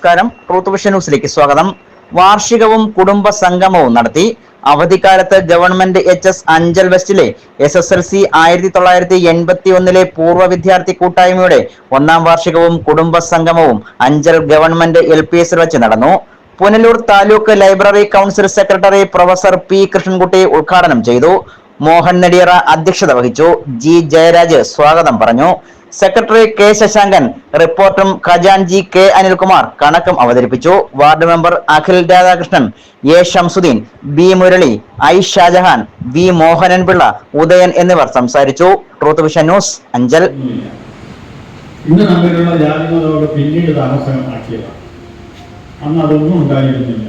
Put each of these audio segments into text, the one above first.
നമസ്കാരം. Truth vision ന്യൂസിലേക്ക് സ്വാഗതം. വാർഷികവും കുടുംബ സംഗമവും നടത്തി അവധിക്കാലത്ത് ഗവൺമെന്റ് എച്ച് എസ് അഞ്ചൽ വെസ്റ്റിലെ എസ് എസ് എൽ സി ആയിരത്തി തൊള്ളായിരത്തി എൺപത്തി ഒന്നിലെ പൂർവ വിദ്യാർത്ഥി കൂട്ടായ്മയുടെ ഒന്നാം വാർഷികവും കുടുംബ സംഗമവും അഞ്ചൽ ഗവൺമെന്റ് എൽ പി എസിൽ വെച്ച് നടന്നു. Punalur taluk library council secretary professor P Krishnankutty ഉദ്ഘാടനം ചെയ്തു. മോഹൻ നെടിയറ അധ്യക്ഷത വഹിച്ചു. ജി ജയരാജ് സ്വാഗതം പറഞ്ഞു. സെക്രട്ടറി കെ ശശാങ്കൻ റിപ്പോർട്ടും ഖജാൻജി കെ അനിൽകുമാർ കണക്കും അവതരിപ്പിച്ചു. Ward member Akhil Radhakrishnan A Shamsuddin B Murali I Shajahan V Mohanan Pillai Udayan എന്നിവർ സംസാരിച്ചു. Truth vision news Anchal. ഇന്ന് പിന്നീട് അന്ന് അതൊന്നും ഉണ്ടായിരുന്നില്ല.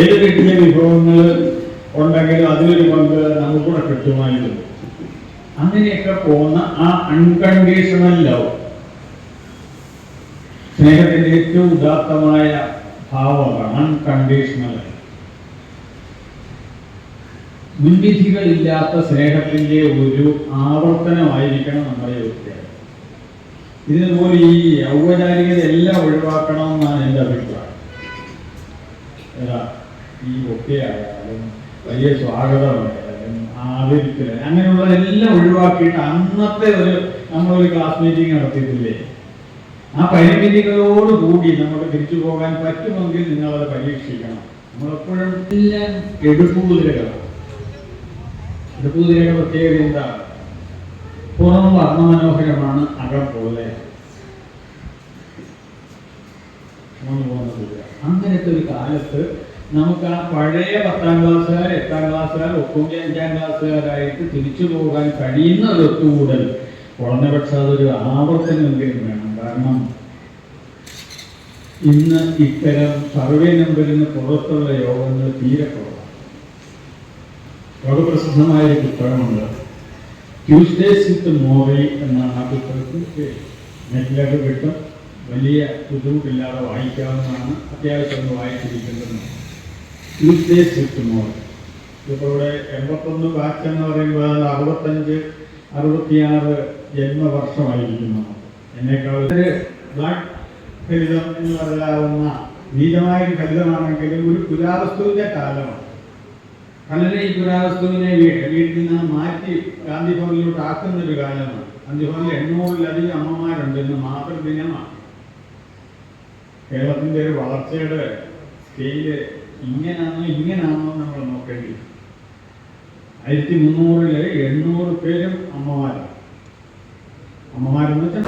ഏത് കിട്ടിയ വിഭവങ്ങൾ ഉണ്ടെങ്കിലും അതിലൊരു പങ്ക് നമുക്കൂടെ കിട്ടുമായിരുന്നു അങ്ങനെയൊക്കെ പോകുന്ന ആ അൺകണ്ടീഷണൽ ലവ് സ്നേഹത്തിന്റെ ഏറ്റവും ഉദാത്തമായ ഭാവമാണ് അൺകണ്ടീഷണൽ മുൻവിധികളില്ലാത്ത സ്നേഹത്തിന്റെ ഒരു ആവർത്തനമായിരിക്കണം നമ്മുടെ വ്യക്തിയാണ് ഇതുപോലെ ഈ ഔപചാരികത എല്ലാം ഒഴിവാക്കണമെന്നാണ് എന്റെ അഭിപ്രായം. ഈ ഈ ഒക്കെയായാലും വലിയ സ്വാഗതമായാലും അങ്ങനെയുള്ള അങ്ങനെയുള്ളതെല്ലാം ഒഴിവാക്കിയിട്ട് അന്നത്തെ ഒരു നമ്മളൊരു ക്ലാസ് മീറ്റിംഗ് നടത്തിയിട്ടില്ലേ? ആ പരിമിതികളോട് കൂടി നമുക്ക് തിരിച്ചു പോകാൻ പറ്റുമെങ്കിൽ നിങ്ങളത് പരീക്ഷിക്കണം. നമ്മളെപ്പോഴും എല്ലാം എടുപ്പുകുതിരകളാണ് എടുപ്പുകുതിരയുടെ പ്രത്യേകത എന്താണ്? പുറം വർണമനോഹരമാണ് അകം പോലെ. അങ്ങനത്തെ ഒരു കാലത്ത് നമുക്ക് ആ പഴയ പത്താം ക്ലാസ്സുകാർ എട്ടാം ക്ലാസ്സുകാർ ഒക്കെ അഞ്ചാം ക്ലാസ്സുകാരായിട്ട് തിരിച്ചു പോകാൻ കഴിയുന്ന ഒരു ഒത്തുകൂടൽ കുറഞ്ഞപക്ഷം അതൊരു ആവർത്തനമെങ്കിലും വേണം. കാരണം ഇന്ന് ഇത്തരം സർവേ നമ്പറിന് പുറത്തുള്ള യോഗങ്ങൾ തീരെ കുറവാണ്. പ്രസിദ്ധമായ ഒരു പുസ്തകമുണ്ട്. ട്യൂസ്ഡേസ് വിത്ത് മോറി എന്നാണ് ആ പുസ്തകത്തിൽ പേര്. നെറ്റിലൊക്കെ കിട്ടും. വലിയ ബുദ്ധിമുട്ടില്ലാതെ വായിക്കാവുന്നതാണ്. അത്യാവശ്യം ഒന്ന് വായിച്ചിരിക്കുന്നത് ട്യൂസ്ഡേസ് മോറി ഇപ്പോൾ ഇവിടെ എൺപത്തൊന്ന് ബാച്ച് എന്ന് പറയുമ്പോൾ അത് അറുപത്തഞ്ച് അറുപത്തിയാറ് ജന്മവർഷമായിരിക്കും നമുക്ക് എന്നേക്കാൾ ബ്ലാക്ക് ഫലിതം എന്ന് പറയാവുന്ന നീചമായ ഒരു ഫലിതമാണെങ്കിലും ഒരു പുരാവസ്തുവിന്റെ കാലമാണ്. കണ്ണനെ ഈ പുരാവസ്തുവിനെ വീട്ടിൽ നിന്ന് മാറ്റി ഗാന്ധി ഭവനിലോട്ട് ആക്കുന്ന ഒരു കാലമാണ്. ഗാന്ധി ഭവനിൽ എണ്ണൂറിലധികം അമ്മമാരുണ്ട് ഇന്ന് മാതൃദിനമാണ്. കേരളത്തിന്റെ ഒരു വളർച്ചയുടെ സ്കെയിൽ ഇങ്ങനാണോ ഇങ്ങനാണോ നമ്മൾ നോക്കേണ്ടി ആയിരത്തി മുന്നൂറിൽ എണ്ണൂറ് പേരും അമ്മമാരാണ് അമ്മമാരെന്ന് വെച്ചാൽ